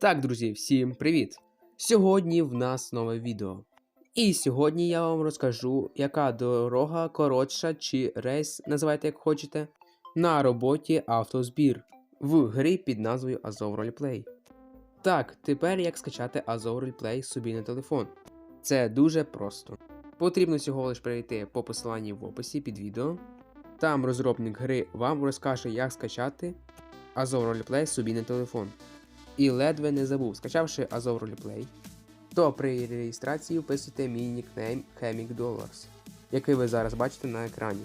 Так, друзі, всім привіт! Сьогодні в нас нове відео. І сьогодні я вам розкажу, яка дорога коротша чи рейс, називайте як хочете, на роботі автозбір в грі під назвою Azov Roleplay. Так, тепер як скачати Azov Roleplay собі на телефон. Це дуже просто. Потрібно всього лиш перейти по посиланні в описі під відео. Там розробник гри вам розкаже, як скачати Azov Roleplay собі на телефон. І ледве не забув, скачавши Azov Roleplay, то при реєстрації вписуйте мій нікнейм Chemic Dollars, який ви зараз бачите на екрані.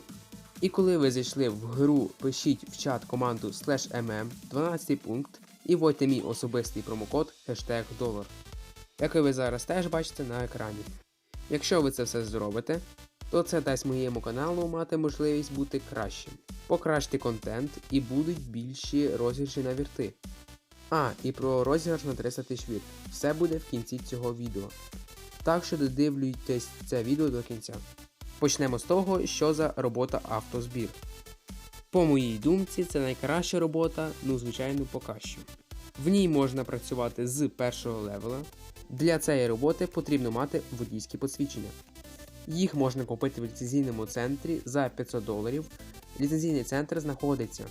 І коли ви зайшли в гру, пишіть в чат команду mm 12 пункт і вводьте мій особистий промокод hashtag dollar, який ви зараз теж бачите на екрані. Якщо ви це все зробите, то це дасть моєму каналу мати можливість бути кращим, покращити контент і будуть більші розіграші на вірти. А, і про розіграш на 300 тисяч вірт. Все буде в кінці цього відео. Так що додивлюйтесь це відео до кінця. Почнемо з того, що за робота автозбір. По моїй думці, це найкраща робота, ну звичайно, поки що. В ній можна працювати з першого левела. Для цієї роботи потрібно мати водійські посвідчення. Їх можна купити в ліцензійному центрі за 500 доларів. Ліцензійний центр знаходиться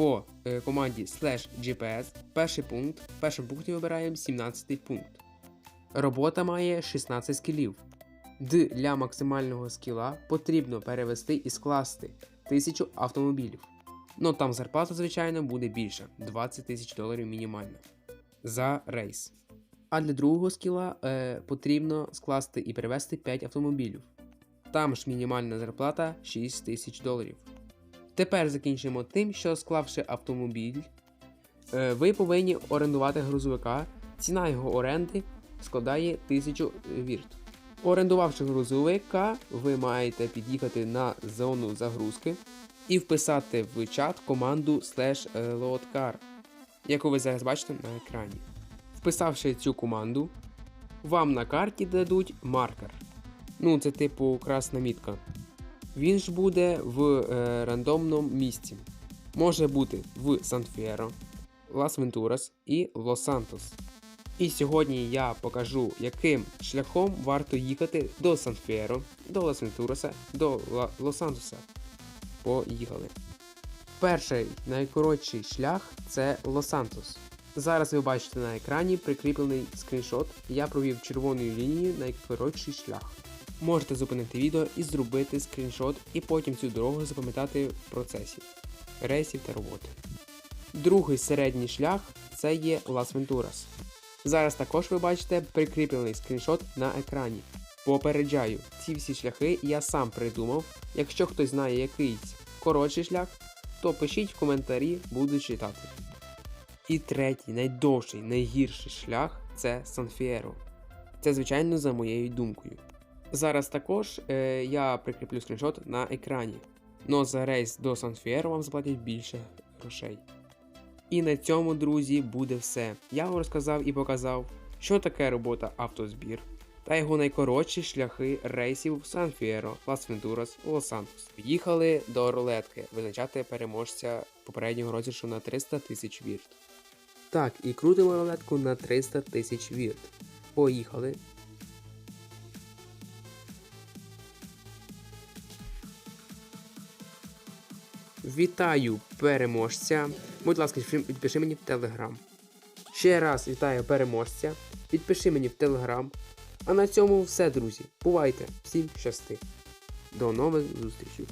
по е, команді slash GPS. Перший пункт. В першому пункті вибираємо 17 пункт. Робота має 16 скілів. Для максимального скіла потрібно перевести і скласти 1000 автомобілів. Ну там зарплата, звичайно, буде більша 20 тисяч доларів мінімально за рейс. А для другого скіла е, потрібно скласти і перевести 5 автомобілів. Там ж мінімальна зарплата 6 тисяч доларів. Тепер закінчимо тим, що склавши автомобіль, е, ви повинні орендувати грузовика. Ціна його оренди складає 1000 вірт. Орендувавши грузовика, ви маєте під'їхати на зону загрузки і вписати в чат команду slash loadcar, яку ви зараз бачите на екрані. Вписавши цю команду, вам на карті дадуть маркер. Ну, це типу красна мітка. Він ж буде в е, рандомному місці. Може бути в Сан-Фєро, Лас Вентурас і Лос-Сантос. І сьогодні я покажу, яким шляхом варто їхати до Сан-Фєро, до Лас Вентураса, до Лос-Сантоса. Поїхали. Перший найкоротший шлях це Лос-Сантос. Зараз ви бачите на екрані прикріплений скріншот. Я провів червоною лінією найкоротший шлях. Можете зупинити відео і зробити скріншот, і потім цю дорогу запам'ятати в процесі рейсів та роботи. Другий середній шлях це є Лас Вентурас. Зараз також ви бачите прикріплений скріншот на екрані. Попереджаю, ці всі шляхи я сам придумав. Якщо хтось знає якийсь коротший шлях, то пишіть в коментарі, буду читати. І третій, найдовший, найгірший шлях це Сан-Фієро. Це, звичайно, за моєю думкою. Зараз також е, я прикріплю скріншот на екрані. Но за рейс до Сан-Фієро вам заплатять більше грошей. І на цьому, друзі, буде все. Я вам розказав і показав, що таке робота автозбір та його найкоротші шляхи рейсів в Сан-Фієро, Лас-Вентурас, Лос-Сантос. Їхали до рулетки визначати переможця попереднього розіграшу на 300 тисяч вірт. Так, і крутимо рулетку на 300 тисяч вірт. Поїхали. Вітаю переможця. Будь ласка, підпиши мені в Телеграм. Ще раз вітаю переможця. Підпиши мені в Телеграм. А на цьому все, друзі. Бувайте! Всім щасти. До нових зустрічей!